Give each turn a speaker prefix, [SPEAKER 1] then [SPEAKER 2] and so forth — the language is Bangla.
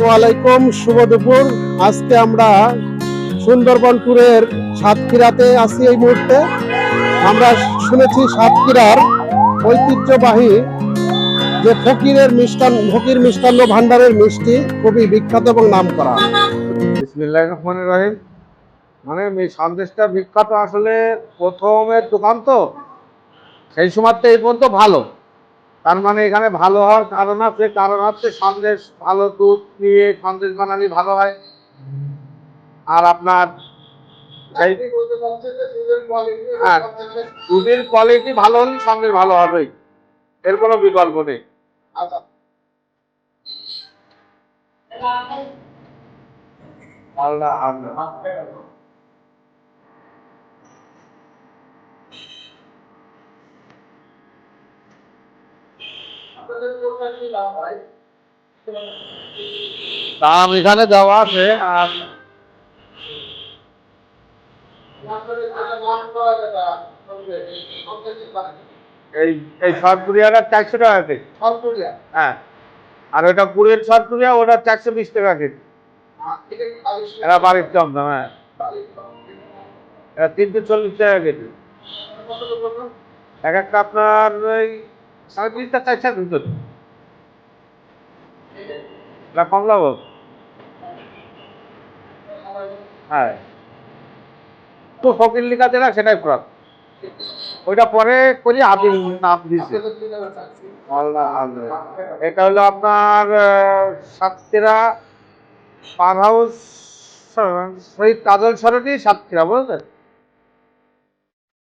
[SPEAKER 1] আসসালামু আলাইকুম, শুভ দুপুর। আজকে আমরা সুন্দরবন ট্যুরের সাতক্ষীরাতে আছি এই মুহূর্তে। আমরা শুনেছি সাতক্ষীরার ঐতিহ্যবাহী যে ফকিরের মিষ্টান ফকির মিষ্টান্ন ভান্ডারের মিষ্টি, খুবই বিখ্যাত এবং
[SPEAKER 2] রহমান রহিম। মানে সন্দেশটা বিখ্যাত আসলে প্রথমের দোকান তো, সেই সময়তে এই পর্যন্ত ভালো। তার মানে এখানে ভালো হওয়ার কারণ আছে কারণ হচ্ছে সন্দেশ ভালো দুধ নিয়ে সন্দেশ বানানি ভালো হয়। আর আপনার হ্যাঁ, দুধের কোয়ালিটি ভালো হলে সন্দেশ ভালো হবেই। এর কোনো বিকল্প নেই। আল্লাহ আল্লাহ। দাম এখানে দেওয়া আছে আর এই এই সরপুরিয়াটা চারশো টাকা কেজি। হ্যাঁ। আর ওটা কুড়ির সরপুরিয়া ওটা চারশো বিশ টাকা কেজি। এরা বাড়ির দাম দাম হ্যাঁ। এরা তিনশো চল্লিশ টাকা কেজি। এক একটা আপনার ওই সাড়ে তিনটা চারশো ভিতর এটা কমলা ভোগ হ্যাঁ। তো ফকির লিখা দেনা সেটাই প্রাপ ওইটা পরে করি আপনি নাম দিয়েছে এটা হলো আপনার সাতক্ষীরা পার হাউস শহীদ কাজল সরণি, সাতক্ষীরা, বুঝলেন?